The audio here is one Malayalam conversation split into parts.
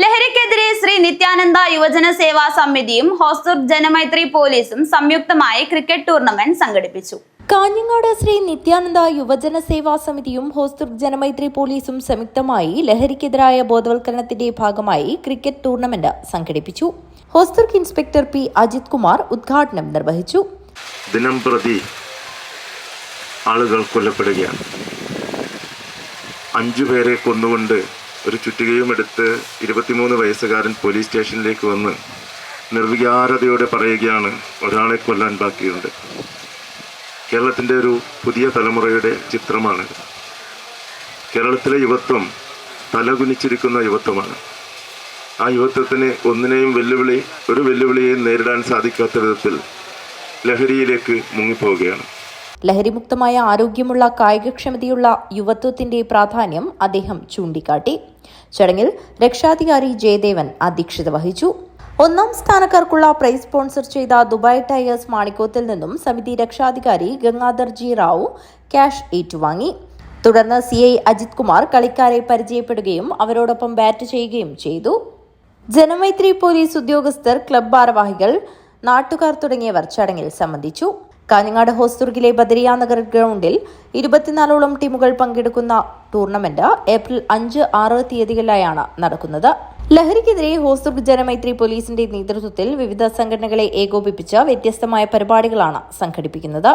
ലഹരിക്കെതിരെ ശ്രീ നിത്യാനന്ദ യുവജന സേവാ സമിതിയും ഹോസ്ദുർ ജനമൈത്രി പോലീസും സംയുക്തമായി ക്രിക്കറ്റ് ടൂർണമെന്റ് സംഘടിപ്പിച്ചു. കാഞ്ഞങ്ങാട് ശ്രീ നിത്യാനന്ദ യുവജന സേവാ സമിതിയും ഹോസ്ദുർ ജനമൈത്രി പോലീസും സംയുക്തമായി ലഹരിക്കെതിരായ ബോധവൽക്കരണത്തിന്റെ ഭാഗമായി ക്രിക്കറ്റ് ടൂർണമെന്റ് സംഘടിപ്പിച്ചു. ഹോസ്ദുർ ഇൻസ്പെക്ടർ പി അജിത് കുമാർ ഉദ്ഘാടനം നിർവഹിച്ചു. ദിനം പ്രതി ആളുകൾ കൊല്ലപ്പെടുകയാണ്. അഞ്ചു പേരെ കൊന്നുകൊണ്ട് ഒരു ചുറ്റികയും എടുത്ത് ഇരുപത്തിമൂന്ന് വയസ്സുകാരൻ പോലീസ് സ്റ്റേഷനിലേക്ക് വന്ന് നിർവികാരതയോടെ പറയുകയാണ് ഒരാളെ കൊല്ലാൻ ബാക്കിയുണ്ട്. കേരളത്തിന്റെ ഒരു പുതിയ തലമുറയുടെ ചിത്രമാണ്. കേരളത്തിലെ യുവത്വം തലകുനിച്ചിരിക്കുന്ന യുവത്വമാണ്. ആ യുവത്വത്തിന് ഒന്നിനെയും വെല്ലുവിളി ഒരു വെല്ലുവിളിയെയും നേരിടാൻ സാധിക്കാത്ത വിധത്തിൽ ലഹരിയിലേക്ക് മുങ്ങിപ്പോവുകയാണ്. ലഹരിമുക്തമായ ആരോഗ്യമുള്ള കായികക്ഷമതയുള്ള യുവത്വത്തിന്റെ പ്രാധാന്യം അദ്ദേഹം ചൂണ്ടിക്കാട്ടി. ചടങ്ങിൽ രക്ഷാധികാരി ജയദേവൻ അധ്യക്ഷത വഹിച്ചു. ഒന്നാം സ്ഥാനക്കാർക്കുള്ള പ്രൈസ് സ്പോൺസർ ചെയ്ത ദുബായ് ടൈഗേഴ്സ് മാണിക്കോത്തിൽ നിന്നും സമിതി രക്ഷാധികാരി ഗംഗാധർജി റാവു ക്യാഷ് ഏറ്റുവാങ്ങി. തുടർന്ന് സി ഐ അജിത് കുമാർ കളിക്കാരെ പരിചയപ്പെടുകയും അവരോടൊപ്പം ബാറ്റ് ചെയ്യുകയും ചെയ്തു. ജനമൈത്രി പോലീസ് ഉദ്യോഗസ്ഥർ ക്ലബ് ഭാരവാഹികൾ നാട്ടുകാർ തുടങ്ങിയവർ ചടങ്ങിൽ സംബന്ധിച്ചു. കാഞ്ഞങ്ങാട് ഹോസ്ദുർഗിലെ ബദരിയ നഗർ ഗ്രൗണ്ടിൽ ഇരുപത്തിനാലോളം ടീമുകൾ പങ്കെടുക്കുന്ന ടൂർണമെന്റ് ഏപ്രിൽ അഞ്ച് ആറ് തീയതികളിലായാണ് നടക്കുന്നത്. ലഹരിക്കെതിരെ ഹോസ്ദുർഗ് ജനമൈത്രി പോലീസിന്റെ നേതൃത്വത്തിൽ വിവിധ സംഘടനകളെ ഏകോപിപ്പിച്ച വ്യത്യസ്തമായ പരിപാടികളാണ് സംഘടിപ്പിക്കുന്നത്.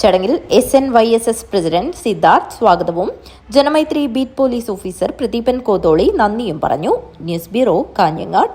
ചടങ്ങിൽ S N Y S S president Siddharth സ്വാഗതവും Janamaithri beat police officer Pradeepan Kotholi നന്ദിയും പറഞ്ഞു. News bureau Kanhangad.